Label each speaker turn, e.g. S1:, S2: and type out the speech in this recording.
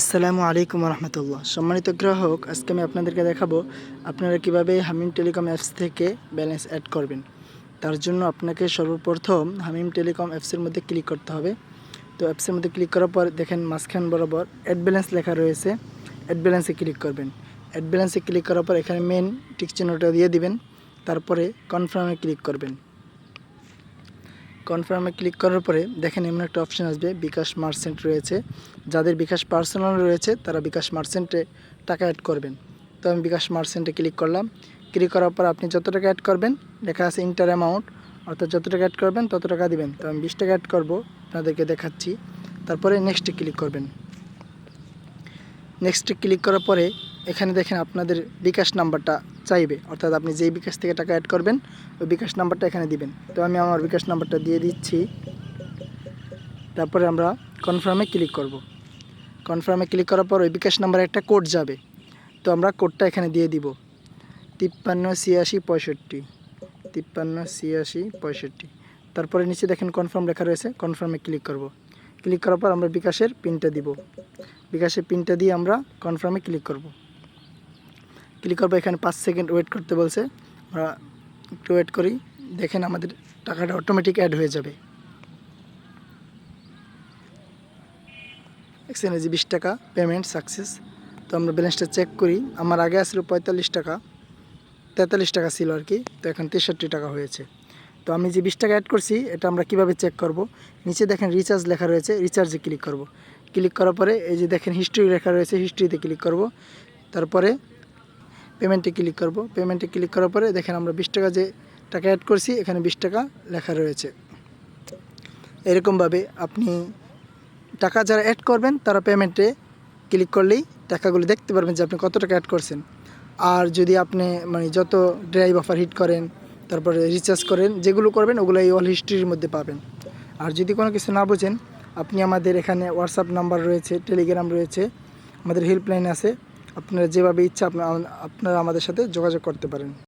S1: আসসালামু আলাইকুম রহমতুল্লাহ সম্মানিত গ্রাহক, আজকে আমি আপনাদেরকে দেখাবো আপনারা কীভাবে হামিম টেলিকম অ্যাপস থেকে ব্যালেন্স অ্যাড করবেন। তার জন্য আপনাকে সর্বপ্রথম হামিম টেলিকম অ্যাপসের মধ্যে ক্লিক করতে হবে। তো অ্যাপসের মধ্যে ক্লিক করার পর দেখেন মাঝখান বরাবর অ্যাড ব্যালেন্স লেখা রয়েছে। অ্যাড ব্যালেন্সে ক্লিক করবেন। অ্যাড ব্যালেন্সে ক্লিক করার পর এখানে মেন টিক চিহ্নটা দিয়ে দিবেন। তারপরে কনফার্মে ক্লিক করবেন। কনফার্মে ক্লিক করার পরে দেখেন এমন একটা অপশান আসবে, বিকাশ মার্চেন্ট রয়েছে। যাদের বিকাশ পার্সোনাল রয়েছে, তারা বিকাশ মার্চেন্টে টাকা অ্যাড করবেন। তো আমি বিকাশ মার্চেন্টে ক্লিক করলাম। ক্লিক করার পর আপনি যত টাকা অ্যাড করবেন, লেখা আছে ইন্টার অ্যামাউন্ট অর্থাৎ যত টাকা অ্যাড করবেন, তত টাকা দিবেন। তো আমি বিশ টাকা অ্যাড করব, আপনাদেরকে দেখাচ্ছি। তারপরে নেক্সটে ক্লিক করবেন। নেক্সটে ক্লিক করার পরে এখানে দেখেন আপনাদের বিকাশ নাম্বারটা চাইবে, অর্থাৎ আপনি যেই বিকাশ থেকে টাকা অ্যাড করবেন, ওই বিকাশ নাম্বারটা এখানে দিবেন। তো আমি আমার বিকাশ নাম্বারটা দিয়ে দিচ্ছি। তারপরে আমরা কনফার্মে ক্লিক করব। কনফার্মে ক্লিক করার পর ওই বিকাশ নাম্বারে একটা কোড যাবে। তো আমরা কোডটা এখানে দিয়ে দিব। তিপ্পান্ন, ছিয়াশি, পঁয়ষট্টি। তিপ্পান্ন, ছিয়াশি, পঁয়ষট্টি। তারপরে নিচে দেখেন কনফার্ম লেখা রয়েছে কনফার্মে ক্লিক করব। ক্লিক করার পর আমরা বিকাশের পিনটা দিব। বিকাশের পিনটা দিয়ে আমরা কনফার্মে ক্লিক করব। ক্লিক করব এখানে পাঁচ সেকেন্ড ওয়েট করতে বলছে। আমরা একটু ওয়েট করি, দেখেন আমাদের টাকাটা অটোমেটিক অ্যাড হয়ে যাবে। দেখছেন যে বিশ টাকা পেমেন্ট সাকসেস তো আমরা ব্যালেন্সটা চেক করি। আমার আগে আসলো পঁয়তাল্লিশ টাকা, তেতাল্লিশ টাকা ছিল আর কি, তো এখন তেষট্টি টাকা হয়েছে। তো আমি যে বিশ টাকা অ্যাড করছি, এটা আমরা কীভাবে চেক করব? নিচে দেখেন রিচার্জ লেখা রয়েছে রিচার্জে ক্লিক করব। ক্লিক করার পরে এই যে দেখেন হিস্ট্রি লেখা রয়েছে হিস্ট্রিতে ক্লিক করব। তারপরে পেমেন্টে ক্লিক করব। পেমেন্টে ক্লিক করার পরে দেখেন আমরা বিশ টাকা যে টাকা অ্যাড করছি, এখানে বিশ টাকা লেখা রয়েছে। এরকমভাবে আপনি টাকা যারা অ্যাড করবেন, তারা পেমেন্টে ক্লিক করলেই টাকাগুলো দেখতে পারবেন যে আপনি কত টাকা অ্যাড করছেন। আর যদি আপনি মানে যত ড্রাইভ অফার হিট করেন, তারপরে রিচার্জ করেন, যেগুলো করবেন, ওগুলো এই অল হিস্ট্রির মধ্যে পাবেন। আর যদি কোনো কিছু না বোঝেন, আপনি আমাদের এখানে হোয়াটসঅ্যাপ নাম্বার রয়েছে টেলিগ্রাম রয়েছে, আমাদের হেল্পলাইন আছে। আপনারা যেভাবে ইচ্ছা আপনারা আমাদের সাথে যোগাযোগ করতে পারেন।